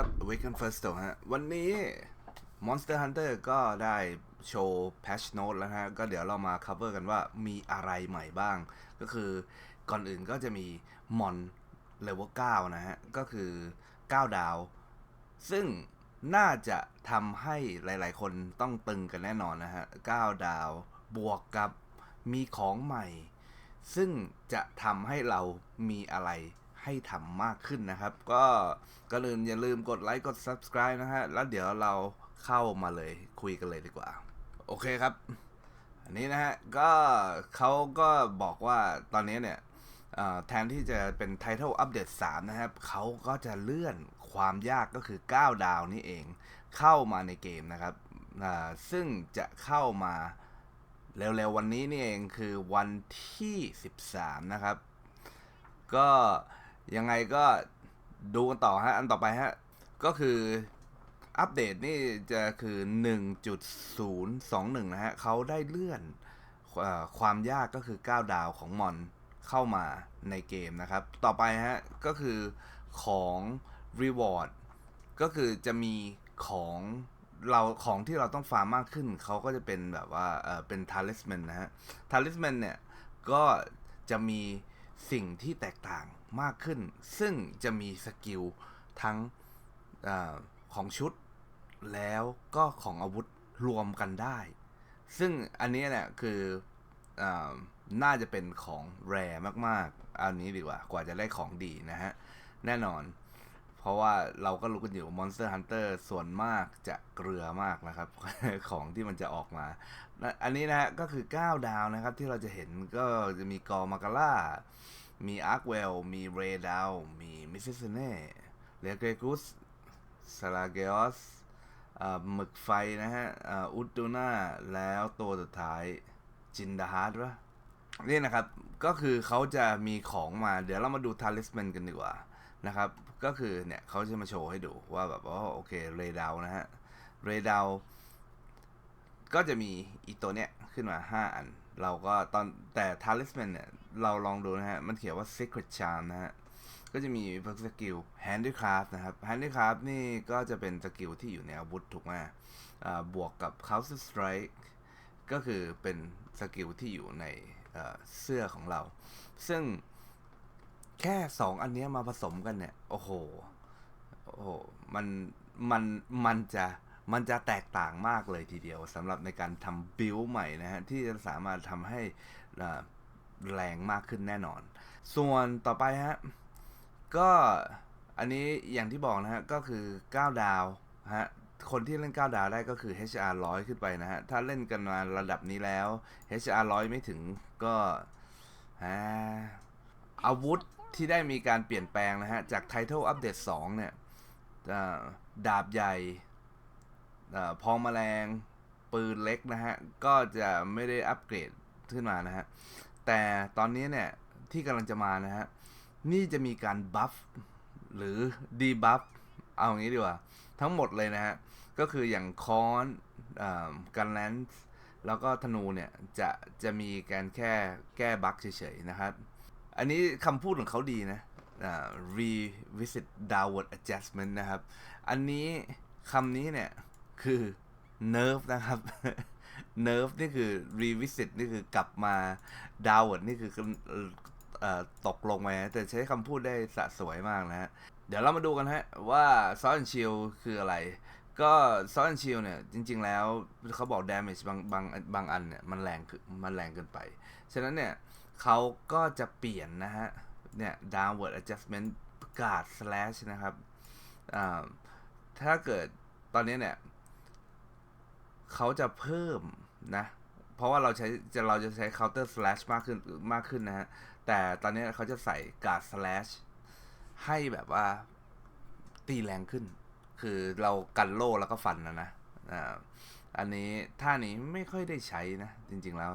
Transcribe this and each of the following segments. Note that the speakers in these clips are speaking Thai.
ครับ Awaken First ฮะ วันนี้ Monster Hunter ก็ได้โชว์ patch note แล้วฮะ ก็เดี๋ยวเรามา cover กันว่ามีอะไรใหม่บ้าง ก็คือก่อนอื่นก็จะมีมอนเลเวล9นะฮะ ก็คือ 9 ดาว ซึ่งน่าจะทำให้หลาย ๆ คนต้องตึงกันแน่นอนนะฮะ 9 ดาวบวกกับมีของใหม่ ซึ่งจะทำให้เรามีอะไร ให้ทำมากขึ้นนะครับ ก็ก็ลืมอย่าลืมกดไลค์กด subscribe นะฮะ แล้วเดี๋ยวเราเข้ามาเลยคุยกันเลยดีกว่า โอเคครับ อันนี้นะฮะ ก็เขาก็บอกว่าตอนนี้เนี่ยแทนที่จะเป็น Title Update 3 นะครับ เขาก็จะเลื่อนความยากก็คือ 9 ดาวนี่เอง เข้ามาในเกมนะครับ ซึ่งจะเข้ามาเร็วๆวันนี้นี่เองคือวันที่ 13 นะครับ ก็ ยังไงก็ดูกันต่อฮะ อันต่อไปฮะ ก็คืออัปเดตนี่จะคือ 1.021 นะฮะเขาได้เลื่อนความยากก็คือ 9 ดาวของมอนเข้ามาในเกมนะครับ ต่อไปฮะ ก็คือของ Reward ก็คือจะมีของเราของที่เราต้องฟาร์มมากขึ้น เขาก็จะเป็นแบบว่าเออเป็นทาริสแมนนะฮะทาริสแมนเนี่ย ก็จะมี สิ่งที่แตกต่างมากขึ้น ซึ่งจะมีสกิลทั้งอของชุดแล้วก็ของอาวุธรวมกันได้ ซึ่งอันนี้เนี่ยคืออน่าจะเป็นของแรมากๆ อันนี้ดีกว่ากว่าจะได้ของดีนะฮะ แน่นอน เพราะว่าเราก็รู้กันอยู่ Monster Hunter ส่วนมากจะเกลือมากนะครับ ของที่มันจะออกมา อันนี้นะฮะก็คือ 9 ดาวนะครับ ที่เราจะเห็นก็จะมีกอมาการ่ามีอาร์คเวลมีเรดาวมีมิสซิสเน่เลเกกุสซาลาเกอสหมึกไฟนะฮะอุดดูน่าแล้วตัวสุดท้ายจินดาฮาร์ดวะนี่นะครับ ก็คือเขาจะมีของมา เดี๋ยวเรามาดูทาริสแมนกันดีกว่า นะครับ ก็คือเนี่ยเขาจะมาโชว์ให้ดูว่าแบบว่าโอเคเรดาวนะฮะเรดาวก็จะมีอีตัวเนี้ยขึ้นมา 5 อัน เราก็ตอนแต่ talisman เนี่ย เราลองดูนะฮะ มันเขียนว่า secret charm นะฮะ ก็จะมีพวกสกิล handicraft นะครับ handicraft นี่ก็จะเป็นสกิลที่อยู่ในอาวุธถูกไหมอ่าบวกกับ counter strike ก็คือเป็นสกิลที่อยู่ในเสื้อของเรา ซึ่ง แค่2อันนี้มาผสมกันเนี่ย โอ้โห โอ้โห มัน มัน มันจะ มันจะแตกต่างมากเลยทีเดียวสำหรับในการทำบิลใหม่นะฮะ ที่จะสามารถทำให้อ่าแรงมากขึ้นแน่นอน ส่วนต่อไปฮะ ก็อันนี้อย่างที่บอกนะฮะ ก็คือ 9 ดาวฮะคนที่เล่น 9 ดาวได้ก็คือ HR 100 ขึ้นไปนะฮะ ถ้าเล่นกันมาระดับนี้แล้ว HR 100 ไม่ถึงก็อ่าอาวุธ ที่ได้มีการเปลี่ยนแปลงนะฮะ จาก Title Update 2 เนี่ยดาบใหญ่พองแมลง ปืนเล็กนะฮะ ก็จะไม่ได้อัปเกรดขึ้นมานะฮะ แต่ตอนนี้เนี่ย ที่กำลังจะมานะฮะ นี่จะมีการบัฟหรือดีบัฟเอาอย่างนี้ดีกว่า ทั้งหมดเลยนะฮะ ก็คืออย่างคอนกันแลนส์แล้วก็ธนูเนี่ย จะจะมีการแค่แก้บั๊กเฉยๆนะครับ อันนี้คำพูดของเขาดีนะอ่า revisit downward adjustment นะครับ อันนี้คำนี้เนี่ย คือ nerve นะครับ nerve นี่คือ revisit นี่คือกลับมา downward นี่คืออตกลงไปแต่ใช้คำพูดได้สะสวยมากนะฮะ เดี๋ยวเรามาดูกันฮะ ว่าซอนชิลคืออะไร ก็ซอนชิลเนี่ย จริง ๆ แล้วเขาบอก damage บางบางบางอันเนี่ย มันแรงมันแรงเกินไป ฉะนั้นเนี่ย เขาก็จะเปลี่ยนนะฮะ เนี่ย downward adjustment กาด slash นะครับ ถ้าเกิดตอนนี้เนี่ย เขาจะเพิ่มนะ เพราะว่าเราใช้จะเราจะใช้ counter slash มากขึ้นมากขึ้นนะฮะ แต่ตอนนี้เขาจะใส่การ์ด slash ให้แบบว่าตีแรงขึ้น คือเรากันโล่แล้วก็ฟันนะนะอันนี้ท่านี้ไม่ค่อยได้ใช้นะ จริง ๆ แล้ว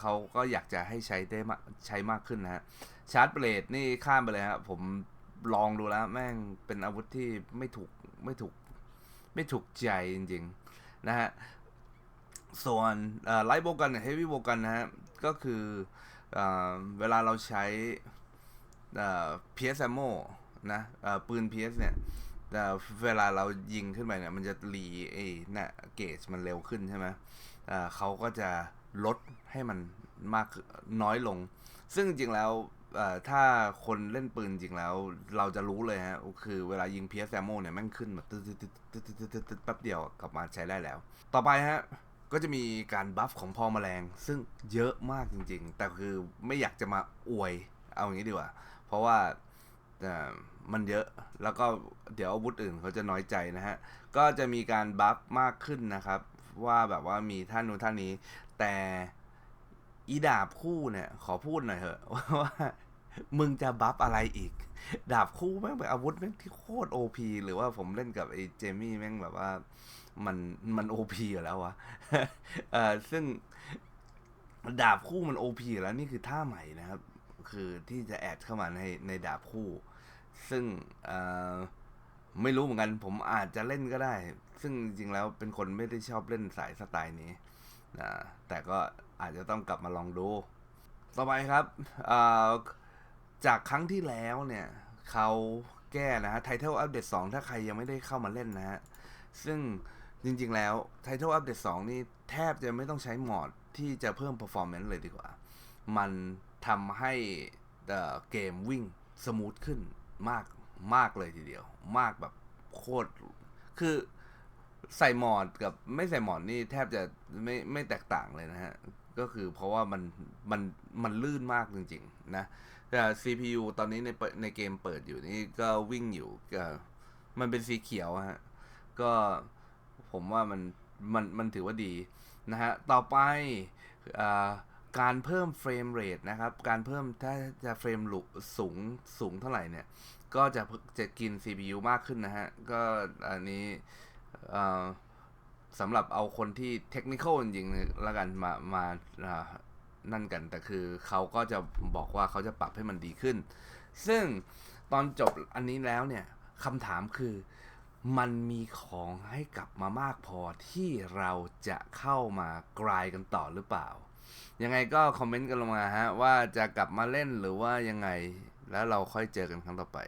เขาก็อยากจะให้ใช้ได้ใช้มากขึ้นนะฮะชาร์จเบลดนี่ข้ามไปเลยครับผมลองดูแล้วแม่งเป็นอาวุธที่ไม่ถูกไม่ถูกไม่ถูกใจจริงๆนะฮะส่วนไลท์โบกันเฮฟวี่โบกันนะฮะก็คือเอเวลาเราใช้เพียสแอมโมนะปืน PS เนี่ยเวลาเรายิงขึ้นไปเนี่ยมันจะรีไอ้น่ะเกจมันเร็วขึ้นใช่ไหมเขาก็จะ ลดให้มันมากน้อยลง ซึ่งจริงแล้วถ้าคนเล่นปืนจริงแล้ว เราจะรู้เลยฮะ คือเวลายิงเพี PS ammo เนี่ยแม่งขึ้นแบบตึ๊ดตึ๊ดตึ๊ดตึ๊ดตึ๊ดตึ๊ดแป๊บเดียวกลับมาใช้ได้แล้ว ต่อไปฮะ ก็จะมีการบัฟของพอแมลง ซึ่งเยอะมากจริง ๆ แต่คือไม่อยากจะมาอวย เอาอย่างนี้ดีกว่า เพราะว่ามันเยอะแล้วก็เดี๋ยวอาวุธอื่นเขาจะน้อยใจนะฮะ ก็จะมีการบัฟมากขึ้นนะครับ ว่าแบบว่ามีท่านนู้นท่านนี้ แต่อีดาบคู่เนี่ย ขอพูดหน่อยเถอะว่ามึงจะบัฟอะไรอีก ดาบคู่แม่งเป็นอาวุธแม่งที่โคตรโอพีหรือว่าผมเล่นกับไอ้เจมี่แม่งแบบว่า มันมันโอพีอยู่แล้ววะเออซึ่งดาบคู่มันโอพีแล้วนี่คือท่าใหม่นะครับ คือที่จะแอดเข้ามาในในดาบคู่ ซึ่งเออไม่รู้เหมือนกัน ผมอาจจะเล่นก็ได้ ซึ่งจริงๆแล้วเป็นคนไม่ได้ชอบเล่นสายสไตล์นี้ นะแต่ก็อาจจะต้องกลับมาลองดู ต่อไปครับ จากครั้งที่แล้วเนี่ยเขาแก้นะฮะ Title Update 2 ถ้าใครยังไม่ได้เข้ามาเล่นนะฮะ ซึ่งจริงๆแล้ว Title Update 2 นี่แทบจะไม่ต้องใช้มอดที่จะเพิ่ม performance เลยดีกว่า มันทำให้เอ่อเกมวิ่งสมูทขึ้นมากมากเลยทีเดียว มากแบบโคตร คือ ใส่หมอดกับไม่ใส่หมอดนี่แทบจะไม่ไม่แตกต่างเลยนะฮะ ก็คือเพราะว่ามันมันมันลื่นมากจริงๆนะแต่ CPU ตอนนี้ในเปิดในเกมเปิดอยู่นี่ก็วิ่งอยู่ก็มันเป็นสีเขียวฮะ ก็ผมว่ามันมันมันถือว่าดีนะฮะ ต่อไปอการเพิ่มเฟรมเรทนะครับ การเพิ่มถ้าจะเฟรมลุสูงสูงเท่าไหร่เนี่ย ก็จะจะกิน CPU มากขึ้นนะฮะ ก็อันนี้ สำหรับเอาคนที่เทคนิคอลจริงๆแล้วกันมามานั่นกัน แต่คือเขาก็จะบอกว่าเขาจะปรับให้มันดีขึ้น ซึ่งตอนจบอันนี้แล้วเนี่ยคำถามคือมันมีของให้กลับมามากพอที่เราจะเข้ามากรายกันต่อหรือเปล่า ยังไงก็คอมเมนต์กันลงมาฮะ ว่าจะกลับมาเล่นหรือว่ายังไง แล้วเราค่อยเจอกันครั้งต่อไป